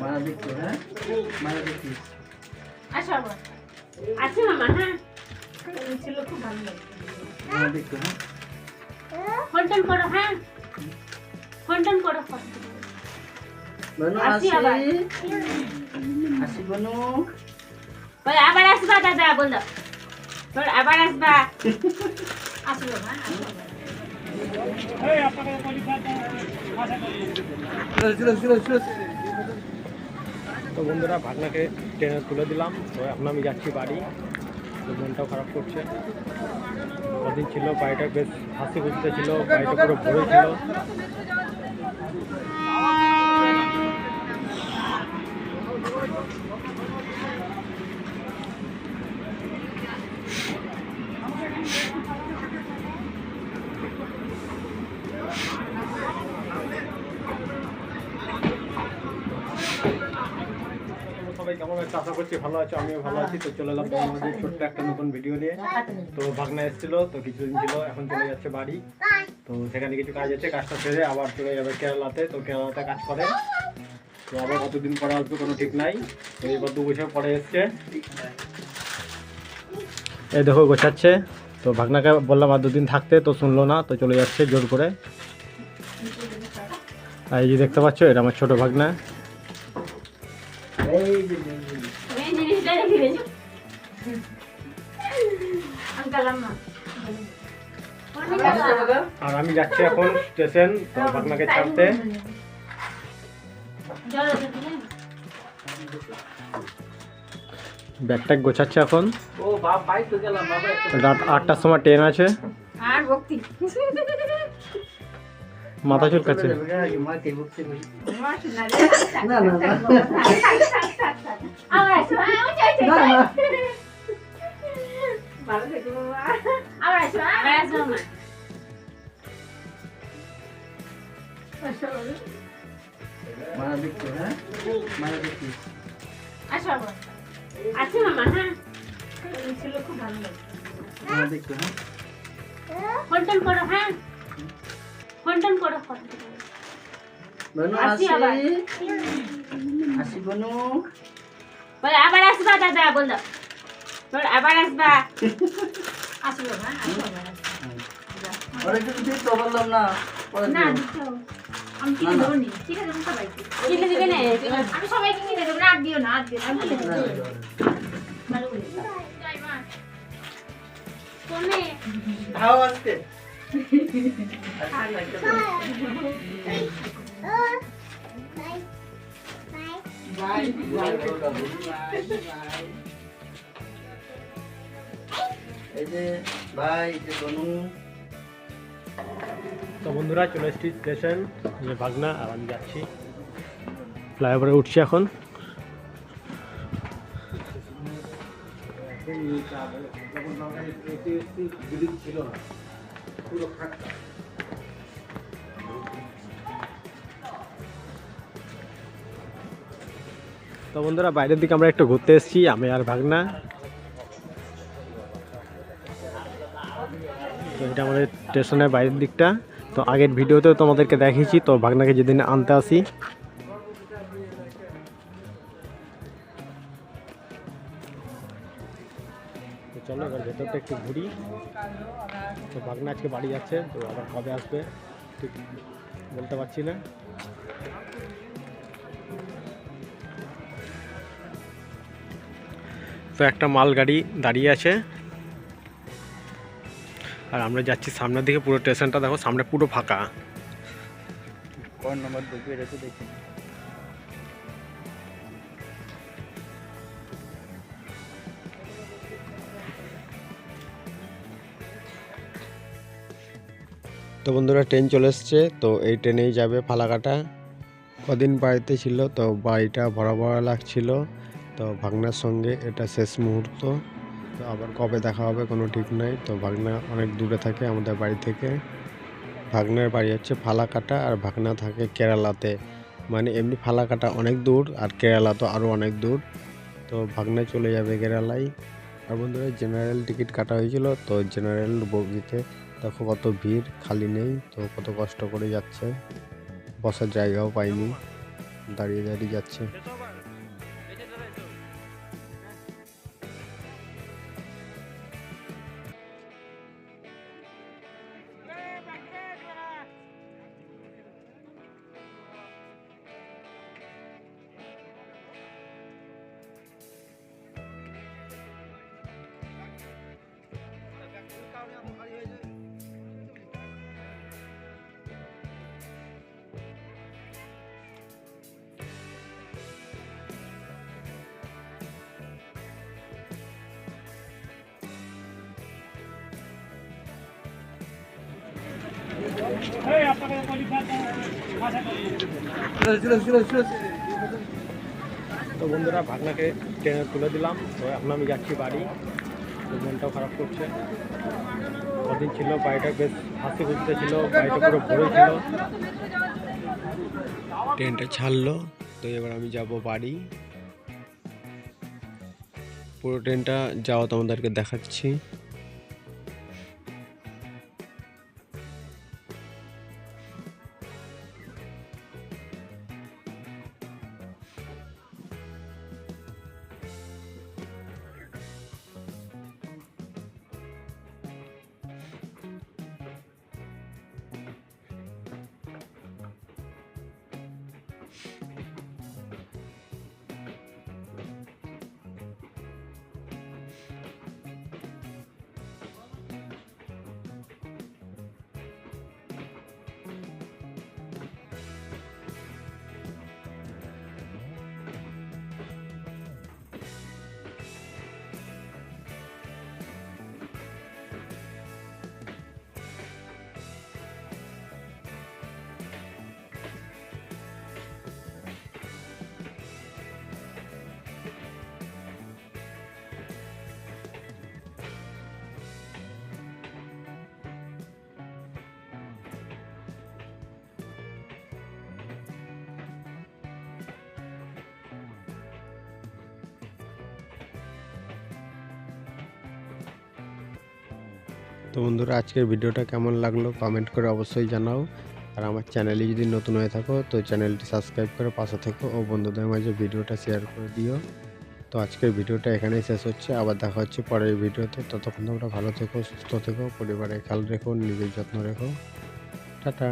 মারা দেখছ হ্যাঁ মারা আসো আবার মামা হ্যাঁ ছিল খুব ভালো লাগে মারা দেখছ হ্যাঁ ফোন করো হ্যাঁ ফোন করো ফোন বনু আসি আসি। বনু। বলে আবার আসবা দাদা বল আবার আসবা। আসলো হ্যাঁ তো বন্ধুরা ভাগনাকে ট্রেনে তুলে দিলাম। তো এখন আমি যাচ্ছি বাড়ি। তো মনটাও খারাপ করছে। কদিন ছিল বাড়িটা বেশ হাসি খুঁজতে ছিল বাড়িটা পুরো ভরে ছিল। আমিও ভালো আছি। তো চলে এলাম ছোট্ট একটা নতুন ভিডিও নিয়ে। তো ভাগনা এসেছিল, তো কিছুদিন ছিল, এখন চলে যাচ্ছে বাড়ি। তো সেখানে কিছু কাজ আছে, কাজটা আবার চলে যাবে কেরালাতে। তো কেরালাতে কাজ করে। তো আবার কতদিন পরে আসবে কোনো ঠিক নাই। এবার দু বছর পরে এসছে। এই দেখো, গোছাচ্ছে। তো ভাগনাকে বললাম আর দুদিন থাকতে, তো শুনলো না, তো চলে যাচ্ছে জোর করে। এই যে দেখতে পাচ্ছ, এটা আমার ছোট ভাগনা। আর আমি যাচ্ছি এখন স্টেশন তো ভাগনাকে ছাড়তে ব্যাগটা গোছাচ্ছে এখন ও বাপ বাই তো গেলাম বাবা একটু রাত আটটার সময় ট্রেন আছে মাথা চুলকাচ্ছে না ভালো থেকো বাবা আমার আসো আমার আসো আমার মারা দেখছ হ্যাঁ মারা দেখছি আসো আবার আছে মামা হ্যাঁ ছিল খুব ভালো মারা দেখছ হ্যাঁ ফোন টোন করো হ্যাঁ ফোন টোন করো ফোন বনু আসি আসি বনু আবার আসবা দাদা বল দাও বল আবার আসবা। হ্যাঁ আসলো আবার ওরা কিন্তু দিতে বললাম না না দিতে আমি কিনে না, না। দেবো নি। কিনে দেবো সবাইকে। কিনে দেবে না। আমি সবাইকে কিনে দেবো না আর দিও না আর দিও না। না, না, না। Bye bye. এই যে ভাই যে বনু তো বন্ধুরা চলে এসেছি স্টেশন। যে ভাগনা আর আমি যাচ্ছি। ফ্লাইওভারে উঠছি এখন। ছিল না পুরো ফাঁকা। তো বন্ধুরা বাইরের দিকে আমরা একটু ঘুরতে এসেছি আমি আর ভাগনা। তো এটা আমাদের স্টেশনের বাইরের দিকটা। তো আগের ভিডিওতেও তোমাদেরকে দেখিয়েছি, তো ভাগনাকে যেদিন আনতে আসি। চলো, এবার ভেতরটা একটু ঘুরি। তো ভাগনা আজকে বাড়ি যাচ্ছে, তো আবার কবে আসবে ঠিক বলতে পারছি না। তো একটা মাল গাড়ি দাঁড়িয়ে আছে। আর আমরা যাচ্ছি সামনের দিকে পুরো স্টেশনটা দেখো সামনে পুরো ফাঁকা। নম্বর তো দেখি। তো বন্ধুরা ট্রেন চলে এসছে তো এই ট্রেনেই যাবে ফালাকাটা। কদিন বাড়িতে ছিল তো বাড়িটা ভরা ভরা লাগছিল তো ভাগনার সঙ্গে এটা শেষ মুহূর্ত। তো আবার কবে দেখা হবে কোনো ঠিক নাই। তো ভাগনা অনেক দূরে থাকে আমাদের বাড়ি থেকে। ভাগনার বাড়ি হচ্ছে ফালাকাটা আর ভাগনা থাকে কেরালাতে। মানে এমনি ফালাকাটা অনেক দূর আর কেরালা তো আরও অনেক দূর। তো ভাগনা চলে যাবে কেরালায়। আর বন্ধুরা জেনারেল টিকিট কাটা হয়েছিল, তো জেনারেল বগিতে দেখো কত ভিড়, খালি নেই, তো কত কষ্ট করে যাচ্ছে। বসার জায়গাও পাইনি, দাঁড়িয়ে দাঁড়িয়ে যাচ্ছে। তো বন্ধুরা, ভাগনাকে ট্রেনে তুলে দিলাম। তো এখন আমি যাচ্ছি বাড়ি। তো মনটাও খারাপ করছে। কদিন ছিল, বাড়িটা বেশ হাসি খুঁজতে ছিল, বাড়িটা পুরো ভরে ছিল। ট্রেনটা ছাড়লো, তো এবার আমি যাব বাড়ি। পুরো ট্রেনটা যাওয়া তোমাদেরকে দেখাচ্ছি। তো বন্ধুরা, আজকের ভিডিওটা কেমন লাগল কমেন্ট করে অবশ্যই জানাও। আর আমার চ্যানেলে যদি নতুন হয়ে থাকো, তো চ্যানেলটি সাবস্ক্রাইব করে পাশে থেকো ও বন্ধুদের মাঝে ভিডিওটা শেয়ার করে দিও। তো আজকের ভিডিওটা এখানেই শেষ হচ্ছে, আবার দেখা হচ্ছে পরের ভিডিওতে। ততক্ষণ তোমরা ভালো থেকো, সুস্থ থেকো, পরিবারের খেয়াল রেখো, নিজের যত্ন রেখো। টাটা।